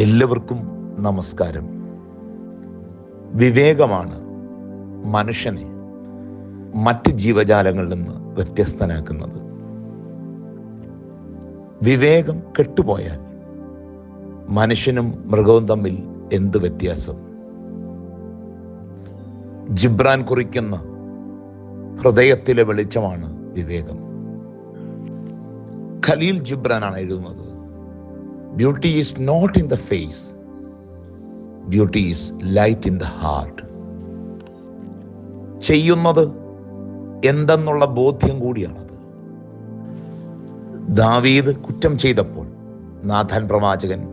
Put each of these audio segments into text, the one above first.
എല്ലാവർക്കും നമസ്കാരം. വിവേകമാണ് മനുഷ്യനെ മറ്റ് ജീവജാലങ്ങളിൽ നിന്ന് വ്യത്യസ്തനാക്കുന്നത്. വിവേകം കെട്ടുപോയാൽ മനുഷ്യനും മൃഗവും തമ്മിൽ എന്ത് വ്യത്യാസം? ജിബ്രാൻ കുറിക്കുന്ന ഹൃദയത്തിലെ വെളിച്ചമാണ് വിവേകം. ഖലീൽ ജിബ്രാനാണ് എഴുതുന്നത്. Beauty is not in the face beauty is light in the heart ചെയ്യുന്നത് എന്തെന്നുള്ള ബോധ്യം കൂടിയാണത്. ദാവീദ് കുറ്റം ചെയ്തപ്പോൾ നാഥൻ പ്രവാചകൻ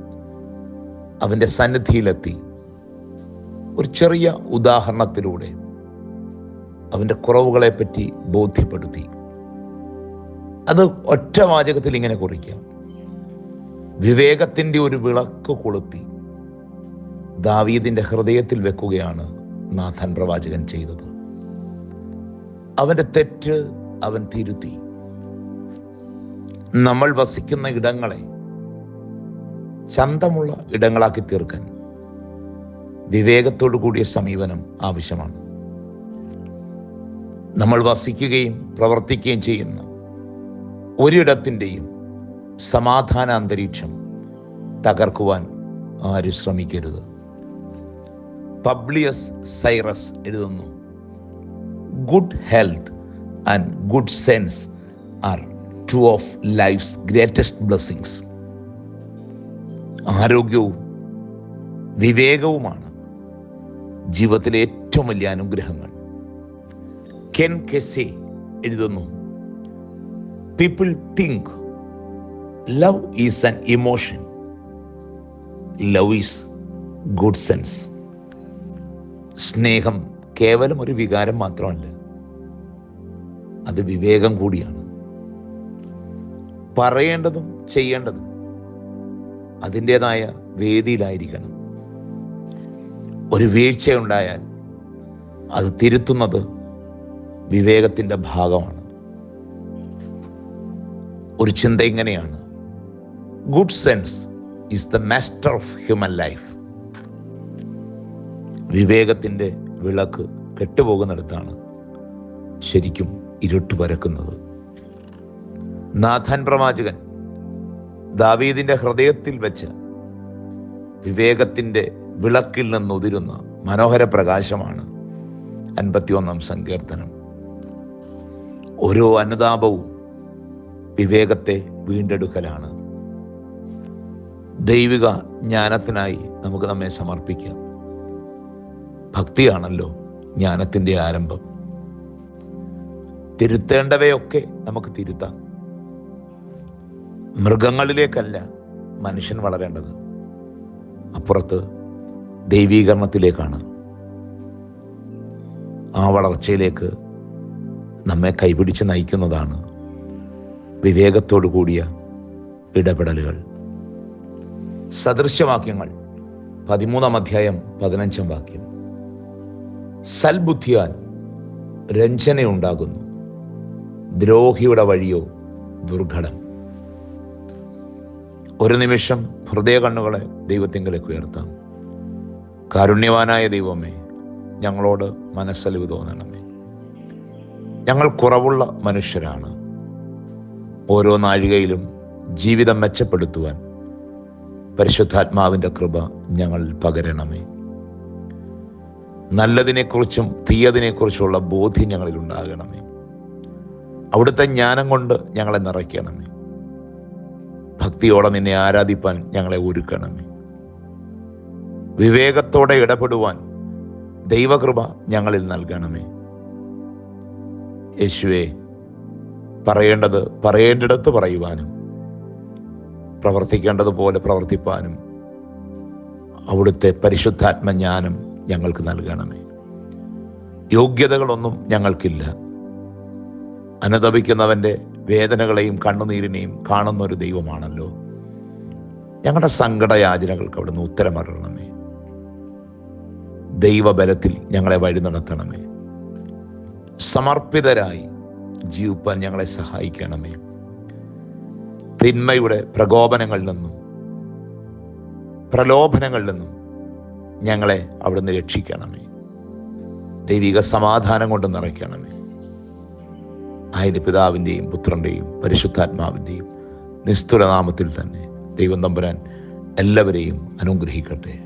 അവന്റെ സന്നിധിയിലെത്തി. ഒരു ചെറിയ ഉദാഹരണത്തിലൂടെ അവന്റെ കുറവുകളെ പറ്റി ബോധ്യപ്പെടുത്തി. അത് ഒറ്റ വാചകത്തിൽ ഇങ്ങനെ കുറിക്കാം. വിവേകത്തിന്റെ ഒരു വിളക്ക് കൊളുത്തി ദാവീദിന്റെ ഹൃദയത്തിൽ വെക്കുകയാണ് നാഥൻ പ്രവാചകൻ ചെയ്തത്. അവന്റെ തെറ്റ് അവൻ തിരുത്തി. നമ്മൾ വസിക്കുന്ന ഇടങ്ങളെ ചന്തമുള്ള ഇടങ്ങളാക്കി തീർക്കാൻ വിവേകത്തോടു കൂടിയ സമീപനം ആവശ്യമാണ്. നമ്മൾ വസിക്കുകയും പ്രവർത്തിക്കുകയും ചെയ്യുന്ന ഒരിടത്തിന്റെയും സമാധാന അന്തരീക്ഷം തകർക്കുവാൻ ആരും ശ്രമിക്കരുത്. പബ്ലിയസ് സൈറസ് എഴുതുന്നു good health and good sense are two of life's greatest blessings ആരോഗ്യവും വിവേകവുമാണ് ജീവിതത്തിലെ ഏറ്റവും വലിയ അനുഗ്രഹങ്ങൾ. കെൻ കെസെ എഴുതുന്നു people think love is an emotion love is good sense സ്നേഹം കേവലം ഒരു വികാരം മാത്രമല്ല. അത് വിവേകം കൂടിയാണ്. പറയേണ്ടതും ചെയ്യേണ്ടതും അതിന്റെതായ വേദിയിലായിരിക്കണം. ഒരു വീഴ്ചയുണ്ടായാൽ അത് തിരുത്തുന്നത് വിവേകത്തിന്റെ ഭാഗമാണ്. ഒരു ചിന്ത ഇങ്ങനെയാണ്. Good sense is the master of human life വിവേകത്തിന്റെ വിളക്ക് കെട്ടുപോകുന്നിടത്താണ് ശരിക്കും ഇരുട്ട് പരക്കുന്നത്. നാഥാൻ പ്രവാചകൻ ദാവീദിന്റെ ഹൃദയത്തിൽ വെച്ച് വിവേകത്തിന്റെ വിളക്കിൽ നിന്നുതിരുന്ന മനോഹര പ്രകാശമാണ് അൻപത്തിയൊന്നാം സങ്കീർത്തനം. ഓരോ അനുതാപവും വിവേകത്തെ വീണ്ടെടുക്കലാണ്. ദൈവിക ജ്ഞാനത്തിനായി നമുക്ക് നമ്മെ സമർപ്പിക്കാം. ഭക്തിയാണല്ലോ ജ്ഞാനത്തിന്റെ ആരംഭം. തിരുത്തേണ്ടവയൊക്കെ നമുക്ക് തിരുത്താം. മൃഗങ്ങളിലേക്കല്ല മനുഷ്യൻ വളരേണ്ടത്. അപ്പുറത്ത് ദൈവീകരണത്തിലേക്കാണ്. ആ വളർച്ചയിലേക്ക് നമ്മെ കൈപിടിച്ച് നയിക്കുന്നതാണ് വിവേകത്തോടു കൂടിയ ഇടപെടലുകൾ. സദൃശ്യവാക്യങ്ങൾ. പതിമൂന്നാം അധ്യായം പതിനഞ്ചാം വാക്യം. സൽബുദ്ധിയാൽ രഞ്ജനയുണ്ടാകുന്നു. ദ്രോഹിയുടെ വഴിയോ ദുർഘടം. ഒരു നിമിഷം ഹൃദയ കണ്ണുകളെ ദൈവത്തിങ്കലേക്ക് ഉയർത്താം. കാരുണ്യവാനായ ദൈവമേ ഞങ്ങളോട് മനസ്സലിവ് തോന്നണമേ. ഞങ്ങൾ കുറവുള്ള മനുഷ്യരാണ്. ഓരോ നാഴികയിലും ജീവിതം മെച്ചപ്പെടുത്തുവാൻ പരിശുദ്ധാത്മാവിന്റെ കൃപ ഞങ്ങൾ പകരണമേ. നല്ലതിനെക്കുറിച്ചും തീയതിനെക്കുറിച്ചുള്ള ബോധ്യം ഞങ്ങളിൽ ഉണ്ടാകണമേ. അവിടുത്തെ ജ്ഞാനം കൊണ്ട് ഞങ്ങളെ നിറയ്ക്കണമേ. ഭക്തിയോടെ നിന്നെ ആരാധിപ്പാൻ ഞങ്ങളെ ഒരുക്കണമേ. വിവേകത്തോടെ ഇടപെടുവാൻ ദൈവകൃപ ഞങ്ങളിൽ നൽകണമേ. യേശുവെ പറയേണ്ടത് പറയേണ്ടിടത്ത് പറയുവാനും പ്രവർത്തിക്കേണ്ടതുപോലെ പ്രവർത്തിപ്പാനും അവിടുത്തെ പരിശുദ്ധാത്മജ്ഞാനം ഞങ്ങൾക്ക് നൽകണമേ. യോഗ്യതകളൊന്നും ഞങ്ങൾക്കില്ല. അനുദപിക്കുന്നവന്റെ വേദനകളെയും കണ്ണുനീരിനെയും കാണുന്ന ഒരു ദൈവമാണല്ലോ. ഞങ്ങളുടെ സങ്കടയാചനകൾക്ക് അവിടുന്ന് ഉത്തരമറിയണമേ. ദൈവബലത്തിൽ ഞങ്ങളെ വഴി നടത്തണമേ. സമർപ്പിതരായി ജീവിപ്പാൻ ഞങ്ങളെ സഹായിക്കണമേ. തിന്മയുടെ പ്രകോപനങ്ങളിൽ നിന്നും പ്രലോഭനങ്ങളിൽ നിന്നും ഞങ്ങളെ അവിടുന്ന് രക്ഷിക്കണമേ. ദൈവിക സമാധാനം കൊണ്ട് നിറയ്ക്കണമേ. ആയത് പിതാവിന്റെയും പുത്രന്റെയും പരിശുദ്ധാത്മാവിന്റെയും നിസ്തുലനാമത്തിൽ തന്നെ ദൈവം തമ്പുരാൻ എല്ലാവരെയും അനുഗ്രഹിക്കട്ടെ.